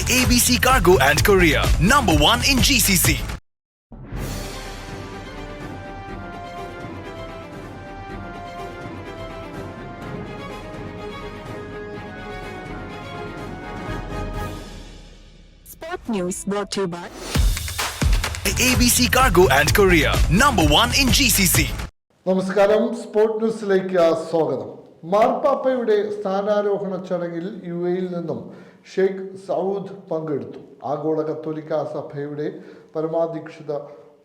ABC Cargo and Korea, number one in GCC. Sport News brought to you by ABC Cargo and Korea, number one in GCC. നമസ്കാരം sport ന്യൂസിലേക്ക് സ്വാഗതം മാർപ്പാപ്പയുടെ സ്ഥാനാരോഹണ ചടങ്ങിൽ U എയിൽ നിന്നും Sheikh Saud പങ്കെടുത്തു. ആഗോള കത്തോലിക്ക സഭയുടെ പരമാധീക്ഷിത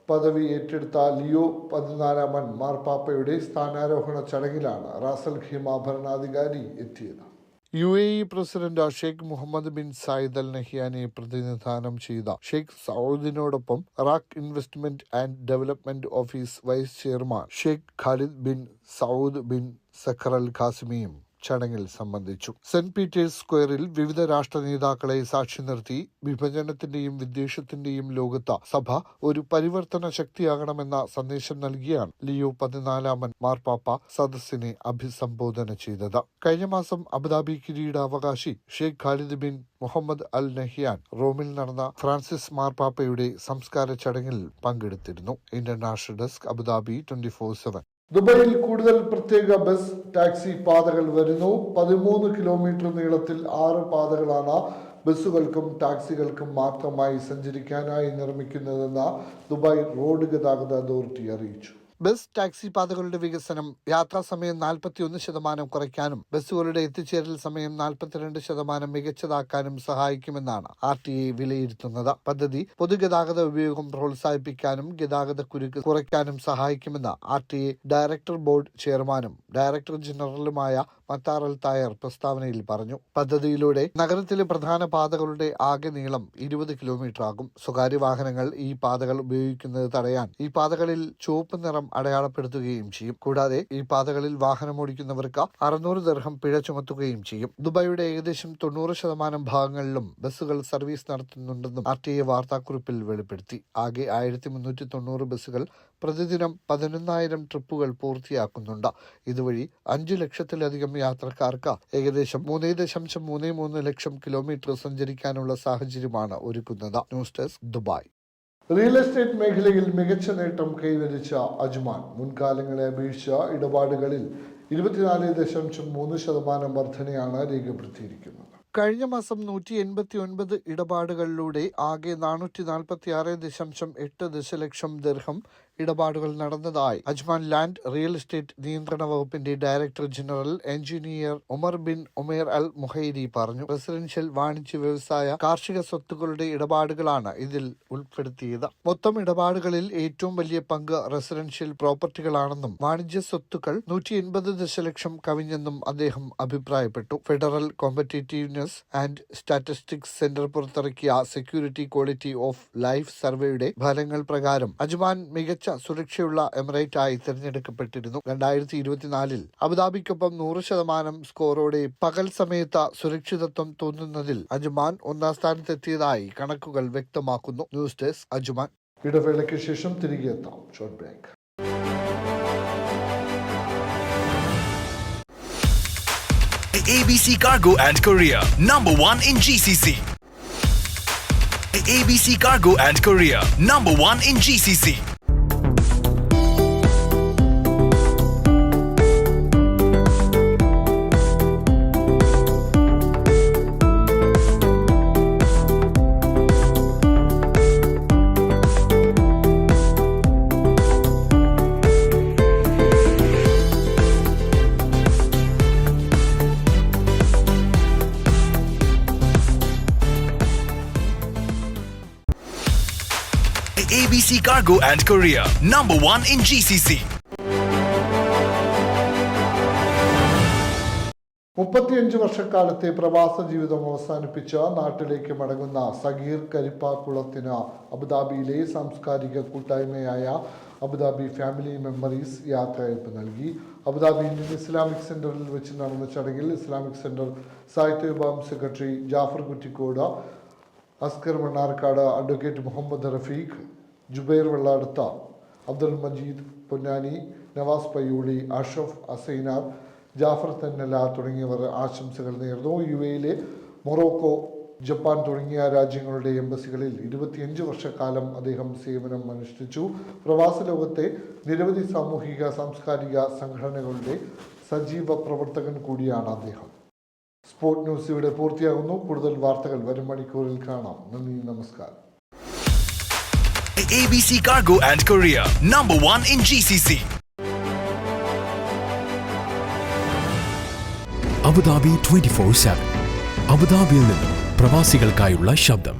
പദവി ഏറ്റെടുത്ത ലിയോ പതിനാലാമൻ മാർപ്പാപ്പയുടെ സ്ഥാനാരോഹണ ചടങ്ങിലാണ് റാസൽ ഖീമ ഭരണാധികാരി എത്തിയത്. U A E president Sheikh Mohamed bin Zayed al നഹിയാനെ പ്രതിനിധാനം ചെയ്ത Sheikh സൗദിനോടൊപ്പം RAK investment and development office vice chairman Sheikh Khalid bin Saud bin Saqr al ഖാസിമിയും ചടങ്ങിൽ സംബന്ധിച്ചു. സെന്റ് പീറ്റേഴ്സ് സ്ക്വയറിൽ വിവിധ രാഷ്ട്ര നേതാക്കളെ സാക്ഷി നിർത്തി വിഭജനത്തിന്റെയും വിദ്വേഷത്തിന്റെയും ലോകത്ത് സഭ ഒരു പരിവർത്തന ശക്തിയാകണമെന്ന സന്ദേശം നൽകിയാണ് ലിയോ പതിനാലാമൻ മാർപ്പാപ്പ സദസ്സിനെ അഭിസംബോധന ചെയ്തത്. കഴിഞ്ഞ മാസം അബുദാബി കിരീടാവകാശി Sheikh Khalid bin Mohamed al Nahyan റോമിൽ നടന്ന ഫ്രാൻസിസ് മാർപ്പാപ്പയുടെ സംസ്കാര ചടങ്ങിൽ പങ്കെടുത്തിരുന്നു. International desk Abu Dhabi twenty four seven. ദുബൈയിൽ കൂടുതൽ പ്രത്യേക ബസ് ടാക്സി പാതകൾ വരുന്നു. പതിമൂന്ന് കിലോമീറ്റർ നീളത്തിൽ ആറ് പാതകളാണ് ബസ്സുകൾക്കും ടാക്സികൾക്കും മാത്രമായി സഞ്ചരിക്കാനായി നിർമ്മിക്കുന്നതെന്ന് ദുബായ് റോഡ് ഗതാഗത അതോറിറ്റി അറിയിച്ചു. ബസ് ടാക്സി പാതകളുടെ വികസനം യാത്രാ സമയം നാൽപ്പത്തിയൊന്ന് ശതമാനം കുറയ്ക്കാനും ബസ്സുകളുടെ എത്തിച്ചേരൽ സമയം നാൽപ്പത്തിരണ്ട് ശതമാനം മികച്ചതാക്കാനും സഹായിക്കുമെന്നാണ് ആർ ടി ഐ വിലയിരുത്തുന്നത്. പദ്ധതി പൊതുഗതാഗത ഉപയോഗം പ്രോത്സാഹിപ്പിക്കാനും ഗതാഗത കുരുക്ക് കുറയ്ക്കാനും സഹായിക്കുമെന്ന് R T I director board ചെയർമാനും ഡയറക്ടർ ജനറലുമായ മത്താർ അൽ തായർ പ്രസ്താവനയിൽ പറഞ്ഞു പദ്ധതിയിലൂടെ നഗരത്തിലെ പ്രധാന പാതകളുടെ ആകെ നീളം ഇരുപത് കിലോമീറ്റർ ആകും സ്വകാര്യ വാഹനങ്ങൾ ഈ പാതകൾ ഉപയോഗിക്കുന്നത് തടയാൻ ഈ പാതകളിൽ ചുവപ്പ് നിറം അടയാളപ്പെടുത്തുകയും ചെയ്യും. കൂടാതെ ഈ പാതകളിൽ വാഹനമോടിക്കുന്നവർക്ക് അറുന്നൂറ് ദർഹം പിഴ ചുമത്തുകയും ചെയ്യും. ദുബായിയുടെ ഏകദേശം തൊണ്ണൂറ് ശതമാനം ഭാഗങ്ങളിലും ബസ്സുകൾ സർവീസ് നടത്തുന്നുണ്ടെന്നും ആർ ടി എ വാർത്താക്കുറിപ്പിൽ വെളിപ്പെടുത്തി. ആകെ ആയിരത്തി മുന്നൂറ്റി തൊണ്ണൂറ് ബസ്സുകൾ പ്രതിദിനം പതിനൊന്നായിരം ട്രിപ്പുകൾ പൂർത്തിയാക്കുന്നുണ്ട്. ഇതുവഴി അഞ്ചു ലക്ഷത്തിലധികം യാത്രക്കാർക്ക് ഏകദേശം മൂന്ന് ദശാംശം മൂന്ന് മൂന്ന് ലക്ഷം കിലോമീറ്റർ സഞ്ചരിക്കാനുള്ള സാഹചര്യമാണ് ഒരുക്കുന്നത്. News desk Dubai. Real estate മേഖലയിൽ മികച്ച നേട്ടം കൈവരിച്ച അജ്മാൻ മുൻകാലങ്ങളെ അപേക്ഷിച്ച ഇടപാടുകളിൽ ഇരുപത്തിനാല് ദശാംശം മൂന്ന് ശതമാനം വർധനയാണ് രേഖപ്പെടുത്തിയിരിക്കുന്നത്. കഴിഞ്ഞ മാസം നൂറ്റി എൺപത്തി ഒൻപത് ഇടപാടുകളിലൂടെ ആകെ നാനൂറ്റി നാൽപ്പത്തി ആറ് ദശാംശം എട്ട് ദശലക്ഷം ദീർഘം ഇടപാടുകൾ നടന്നതായി. അജ്മാൻ ലാൻഡ് റിയൽ എസ്റ്റേറ്റ് നിയന്ത്രണ വകുപ്പിന്റെ director general engineer Omar bin Omair al Muhairi പറഞ്ഞു. റെസിഡൻഷ്യൽ വാണിജ്യ വ്യവസായ കാർഷിക സ്വത്തുക്കളുടെ ഇടപാടുകളാണ് ഇതിൽ ഉൾപ്പെടുത്തിയത്. മൊത്തം ഇടപാടുകളിൽ ഏറ്റവും വലിയ പങ്ക് റെസിഡൻഷ്യൽ പ്രോപ്പർട്ടികളാണെന്നും വാണിജ്യ സ്വത്തുക്കൾ നൂറ്റി എൺപത് ദശലക്ഷം കവിഞ്ഞെന്നും അദ്ദേഹം അഭിപ്രായപ്പെട്ടു. Federal competitiveness and statistics centre പുറത്തിറക്കിയ സെക്യൂരിറ്റി ക്വാളിറ്റി ഓഫ് ലൈഫ് സർവേയുടെ ഫലങ്ങൾ പ്രകാരം അജ്മാൻ മികച്ച സുരക്ഷയുള്ള എമിറേറ്റ് ആയി തിരഞ്ഞെടുക്കപ്പെട്ടിരുന്നു. രണ്ടായിരത്തി ഇരുപത്തിനാലിൽ അബുദാബിക്കൊപ്പം നൂറ് ശതമാനം സ്കോറോടെ പകൽ സമയത്ത് സുരക്ഷിതത്വം തോന്നുന്നതിൽ അജുമാൻ ഒന്നാം സ്ഥാനത്തെത്തിയതായി കണക്കുകൾ വ്യക്തമാക്കുന്നു. News desk Ajman. ഇടവേളയ്ക്ക് ശേഷം തിരികെ എത്താം. Short break. ABC Cargo and Korea, number one in GCC. ABC Cargo and Korea, number one in GCC. ABC Cargo and Korea, number one in GCC. മുപ്പത്തിയഞ്ച് വർഷക്കാലത്തെ പ്രവാസ ജീവിതം അവസാനിപ്പിച്ച് നാട്ടിലേക്ക് മടങ്ങുന്ന സഗീർ കരിപ്പാക്കുളത്തിന് അബുദാബിയിലെ സാംസ്കാരിക കൂട്ടായ്മയായ അബുദാബി ഫാമിലി മെമ്മറീസ് യാത്രയയപ്പ് നൽകി അബുദാബി ഇന്ത്യൻ ഇസ്ലാമിക് സെന്ററിൽ വെച്ച് നടന്ന ചടങ്ങിൽ ഇസ്ലാമിക് സെന്റർ സാഹിത്യ വിഭാഗം സെക്രട്ടറി ജാഫർ കുറ്റിക്കോട് അസ്കർ മണ്ണാർക്കാട് അഡ്വക്കേറ്റ് മുഹമ്മദ് റഫീഖ് ജുബൈർ വെള്ളാടുത്ത അബ്ദുൽ മജീദ് പൊന്നാനി നവാസ് പയ്യൂളി അഷഫ് അസൈനാർ ജാഫർ തന്നല തുടങ്ങിയവർ ആശംസകൾ നേർന്നു. യു എയിലെ മൊറോക്കോ ജപ്പാൻ തുടങ്ങിയ രാജ്യങ്ങളുടെ എംബസികളിൽ ഇരുപത്തിയഞ്ച് വർഷക്കാലം അദ്ദേഹം സേവനം അനുഷ്ഠിച്ചു. പ്രവാസ ലോകത്തെ നിരവധി സാമൂഹിക സാംസ്കാരിക സംഘടനകളുടെ സജീവ പ്രവർത്തകൻ കൂടിയാണ് അദ്ദേഹം. സ്പോർട്സ് ന്യൂസ് ഇവിടെ പൂർത്തിയാകുന്നു. കൂടുതൽ വാർത്തകൾ വരും മണിക്കൂറിൽ കാണാം. നന്ദി നമസ്കാരം. ABC Cargo and Korea. Number one in GCC. Abu Dhabi twenty four seven അബുദാബിയിൽ നിന്നും പ്രവാസികൾക്കായുള്ള ശബ്ദം